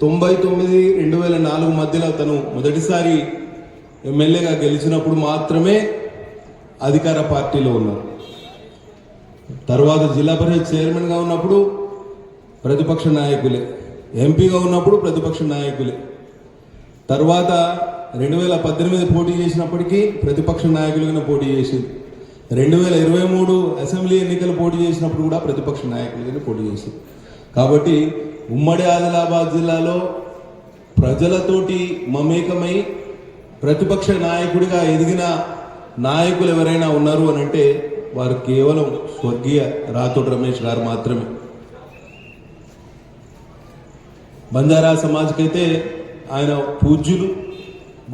తొంభై తొమ్మిది రెండు వేల నాలుగు మధ్యలో తను మొదటిసారి ఎమ్మెల్యేగా గెలిచినప్పుడు మాత్రమే అధికార పార్టీలో ఉన్నారు. తర్వాత జిల్లా పరిషత్ చైర్మన్గా ఉన్నప్పుడు ప్రతిపక్ష నాయకులే ఎంపీగా ఉన్నప్పుడు ప్రతిపక్ష నాయకులే. తర్వాత రెండు వేల పద్దెనిమిది పోటీ చేసినప్పటికీ ప్రతిపక్ష నాయకులుగా పోటీ చేసింది. రెండు వేల ఇరవై మూడు అసెంబ్లీ ఎన్నికలు పోటీ చేసినప్పుడు కూడా ప్రతిపక్ష నాయకులుగా పోటీ చేసింది. కాబట్టి ఉమ్మడి ఆదిలాబాద్ జిల్లాలో ప్రజలతోటి మమేకమై ప్రతిపక్ష నాయకుడిగా ఎదిగిన నాయకులు ఎవరైనా ఉన్నారు అని అంటే వారు కేవలం స్వర్గీయ రాథోడ్ రమేష్ గారు మాత్రమే. బంజారా సమాజ్కైతే ఆయన పూజ్యులు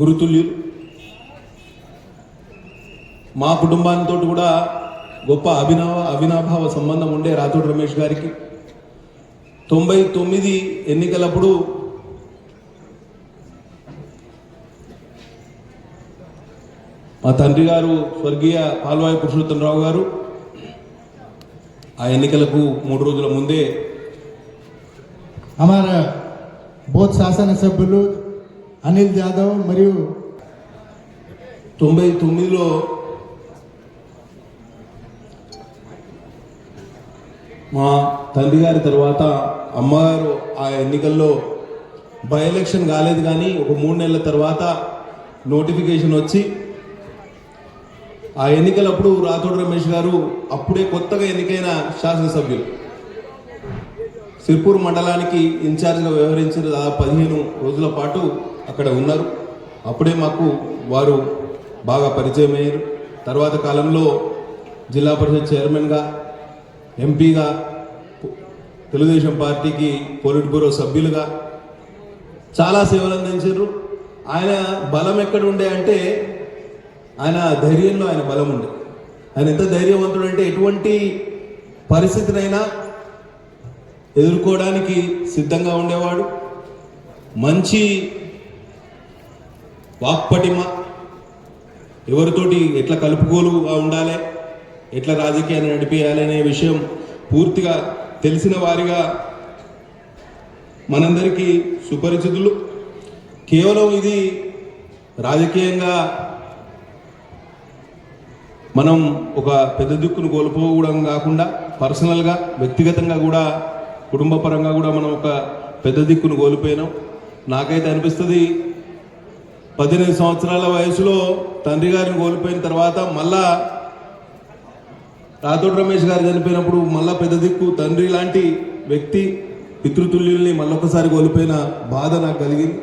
గురుతుల్యులు. మా కుటుంబాంతో కూడా గొప్ప అభినవ అవినాభావ సంబంధం ఉండే రాథోడ్ రమేష్ గారికి తొంభై తొమ్మిది ఎన్నికలప్పుడు మా తండ్రి గారు స్వర్గీయ పాల్వాయి పురుషోత్తమరావు గారు ఆ ఎన్నికలకు మూడు రోజుల ముందే అమర బోత్ శాసనసభ్యులు అనిల్ జాదవ్ మరియు తొంభై తొమ్మిదిలో మా తండ్రి గారి తర్వాత అమ్మగారు ఆ ఎన్నికల్లో బై ఎలక్షన్ కాలేదు కానీ ఒక మూడు నెలల తర్వాత నోటిఫికేషన్ వచ్చి ఆ ఎన్నికలప్పుడు రాథోడ్ రమేష్ గారు అప్పుడే కొత్తగా ఎన్నికైన శాసనసభ్యులు. సిర్పూర్ మండలానికి ఇన్ఛార్జ్గా వ్యవహరించిన దాదాపు పదిహేను రోజుల పాటు అక్కడ ఉన్నారు. అప్పుడే మాకు వారు బాగా పరిచయం అయ్యారు తర్వాత కాలంలో జిల్లా పరిషత్ చైర్మన్గా ఎంపీగా తెలుగుదేశం పార్టీకి పోలిట్ బ్యూరో సభ్యులుగా చాలా సేవలు అందించారు. ఆయన బలం ఎక్కడ ఉండే అంటే ఆయన ధైర్యంలో ఆయన బలం ఉండే. ఆయన ఎంత ధైర్యవంతుడు అంటే ఎటువంటి పరిస్థితినైనా ఎదుర్కోవడానికి సిద్ధంగా ఉండేవాడు. మంచి వాక్పటిమ ఎవరితోటి ఎట్లా కలుపుకోలుగా ఉండాలి ఎట్లా రాజకీయాన్ని నడిపేయాలి అనే విషయం పూర్తిగా తెలిసిన వారిగా మనందరికీ సుపరిచితులు. కేవలం ఇది రాజకీయంగా మనం ఒక పెద్ద దిక్కును కోల్పోవడం కాకుండా పర్సనల్గా వ్యక్తిగతంగా కూడా కుటుంబ పరంగా కూడా మనం ఒక పెద్ద దిక్కును కోల్పోయినాం. నాకైతే అనిపిస్తుంది పద్దెనిమిది సంవత్సరాల వయసులో తండ్రి గారిని కోల్పోయిన తర్వాత మళ్ళా రాథోడ్ రమేష్ గారు చనిపోయినప్పుడు మళ్ళా పెద్ద దిక్కు తండ్రి లాంటి వ్యక్తి పితృతుల్యుల్ని మళ్ళొకసారి కోల్పోయిన బాధ నాకు కలిగింది.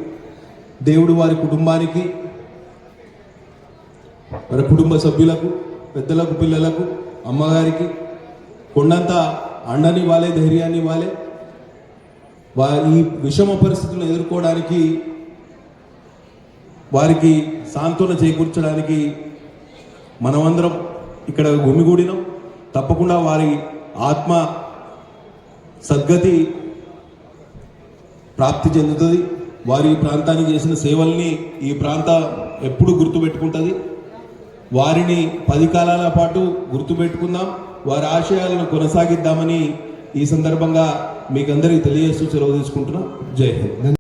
దేవుడు వారి కుటుంబానికి వారి కుటుంబ సభ్యులకు పెద్దలకు పిల్లలకు అమ్మగారికి కొండంత అండని వాళ్ళే ధైర్యాన్ని వాళ్ళే వారి విషమ పరిస్థితులను ఎదుర్కోవడానికి వారికి సాంత్వన చేకూర్చడానికి మనమందరం ఇక్కడ గుమిగూడినాం. తప్పకుండా వారి ఆత్మ సద్గతి ప్రాప్తి చెందుతుంది. వారి ప్రాంతానికి చేసిన సేవల్ని ఈ ప్రాంతం ఎప్పుడు గుర్తుపెట్టుకుంటుంది? వారిని పది కాలాల పాటు గుర్తుపెట్టుకుందాం. వారి ఆశయాలను కొనసాగిద్దామని ఈ సందర్భంగా మీకందరికీ తెలియజేస్తూ సెలవు తీసుకుంటున్నాం. జై హింద్.